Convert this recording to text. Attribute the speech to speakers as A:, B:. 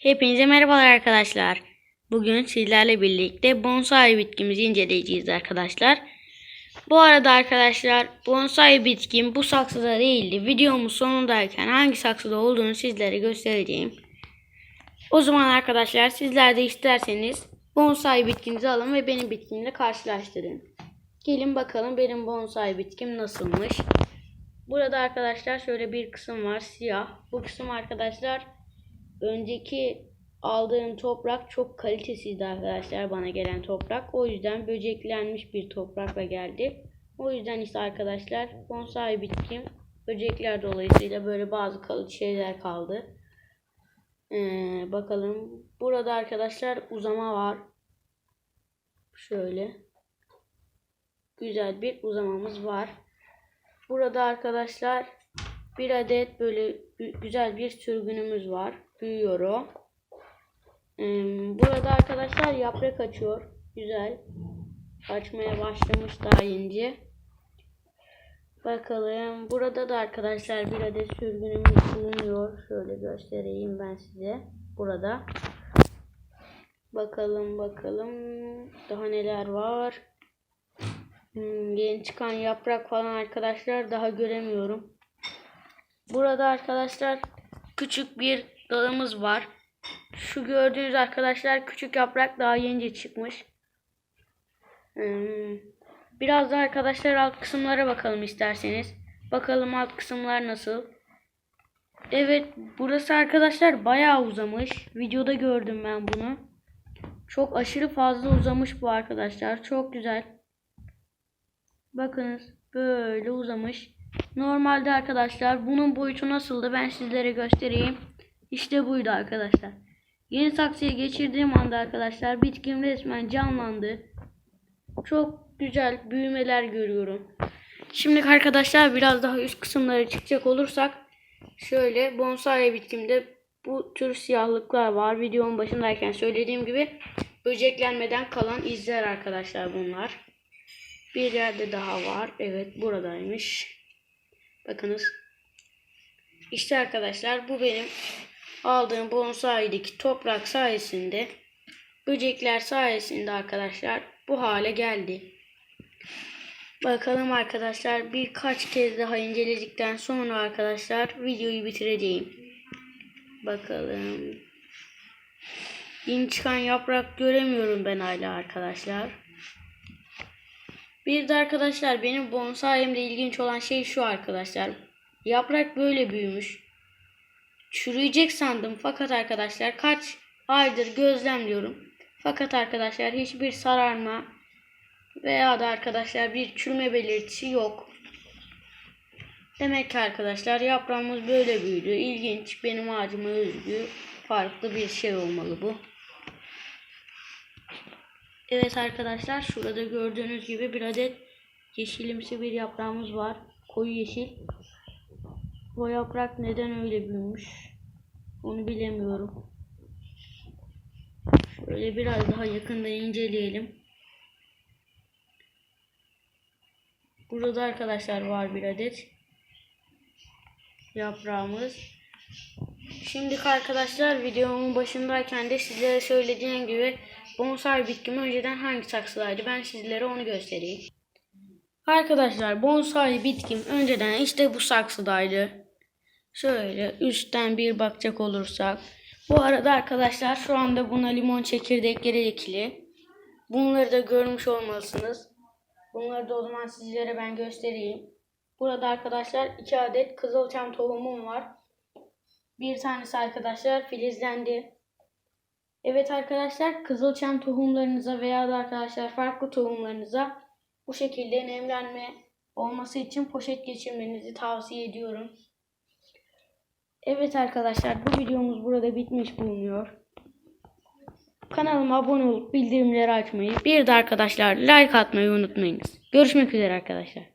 A: Hepinize merhabalar arkadaşlar. Bugün sizlerle birlikte bonsai bitkimizi inceleyeceğiz arkadaşlar. Bu arada arkadaşlar bonsai bitkim bu saksıda değildi. Videomun sonundayken hangi saksıda olduğunu sizlere göstereceğim. O zaman arkadaşlar sizler de isterseniz bonsai bitkinizi alın ve benim bitkimle karşılaştırın. Gelin bakalım benim bonsai bitkim nasılmış. Burada arkadaşlar şöyle bir kısım var siyah. Bu kısım arkadaşlar önceki aldığım toprak çok kalitesizdi arkadaşlar bana gelen toprak. O yüzden böceklenmiş bir toprakla geldi. O yüzden ise arkadaşlar bonsai bitkim böcekler dolayısıyla böyle bazı kalıcı şeyler kaldı. Ee, bakalım. Burada arkadaşlar uzama var. Şöyle. Güzel bir uzamamız var. Burada arkadaşlar bir adet böyle güzel bir sürgünümüz var. Büyüyor o. Burada arkadaşlar yaprak açıyor. Güzel. Açmaya başlamış daha ince. Bakalım. Burada da arkadaşlar bir adet sürgünümüz bulunuyor. Şöyle göstereyim ben size. Burada. Bakalım bakalım. Daha neler var. Hmm, yeni çıkan yaprak falan arkadaşlar daha göremiyorum. Burada arkadaşlar küçük bir dalımız var. Şu gördüğünüz arkadaşlar küçük yaprak daha yeni çıkmış. Hmm, Biraz da arkadaşlar alt kısımlara bakalım isterseniz. Bakalım alt kısımlar nasıl. Evet burası arkadaşlar bayağı uzamış. Videoda gördüm ben bunu. Çok aşırı fazla uzamış bu arkadaşlar. Çok güzel. Bakınız böyle uzamış. Normalde arkadaşlar bunun boyutu nasıldı ben sizlere göstereyim. İşte buydu arkadaşlar. Yeni saksıya geçirdiğim anda arkadaşlar bitkim resmen canlandı. Çok güzel büyümeler görüyorum. Şimdi arkadaşlar biraz daha üst kısımlara çıkacak olursak şöyle bonsai bitkimde bu tür siyahlıklar var. Videonun başındayken söylediğim gibi böceklenmeden kalan izler arkadaşlar bunlar. Bir yerde daha var. Evet buradaymış. Bakınız. İşte arkadaşlar bu benim aldığım bonsai'deki toprak sayesinde böcekler sayesinde arkadaşlar bu hale geldi. Bakalım arkadaşlar birkaç kez daha inceledikten sonra arkadaşlar videoyu bitireceğim. Bakalım. Yeni çıkan yaprak göremiyorum ben hala arkadaşlar. Bir de arkadaşlar benim bonsai'mde ilginç olan şey şu arkadaşlar. Yaprak böyle büyümüş. Çürüyecek sandım fakat arkadaşlar kaç aydır gözlemliyorum. Fakat arkadaşlar hiçbir sararma veya da arkadaşlar bir çürüme belirtisi yok. Demek ki arkadaşlar yaprağımız böyle büyüdü. İlginç benim ağacıma özgü farklı bir şey olmalı bu. Evet arkadaşlar şurada gördüğünüz gibi bir adet yeşilimsi bir yaprağımız var. Koyu yeşil. Bu yaprak neden öyle büyümüş? Onu bilemiyorum. Şöyle biraz daha yakında inceleyelim. Burada arkadaşlar var bir adet yaprağımız. Şimdi arkadaşlar videomun başındayken de sizlere söylediğim gibi bonsai bitkim önceden hangi saksıdaydı ben sizlere onu göstereyim. Arkadaşlar bonsai bitkim önceden işte bu saksıdaydı. Şöyle üstten bir bakacak olursak. Bu arada arkadaşlar şu anda buna limon çekirdekleri ekili. Bunları da görmüş olmalısınız. Bunları da o zaman sizlere ben göstereyim. Burada arkadaşlar iki adet kızılçam tohumum var. Bir tanesi arkadaşlar filizlendi. Evet arkadaşlar kızılçam tohumlarınıza veya da arkadaşlar farklı tohumlarınıza bu şekilde nemlenme olması için poşet geçirmenizi tavsiye ediyorum. Evet arkadaşlar bu videomuz burada bitmiş bulunuyor. Kanalıma abone olup bildirimleri açmayı bir de arkadaşlar like atmayı unutmayınız. Görüşmek üzere arkadaşlar.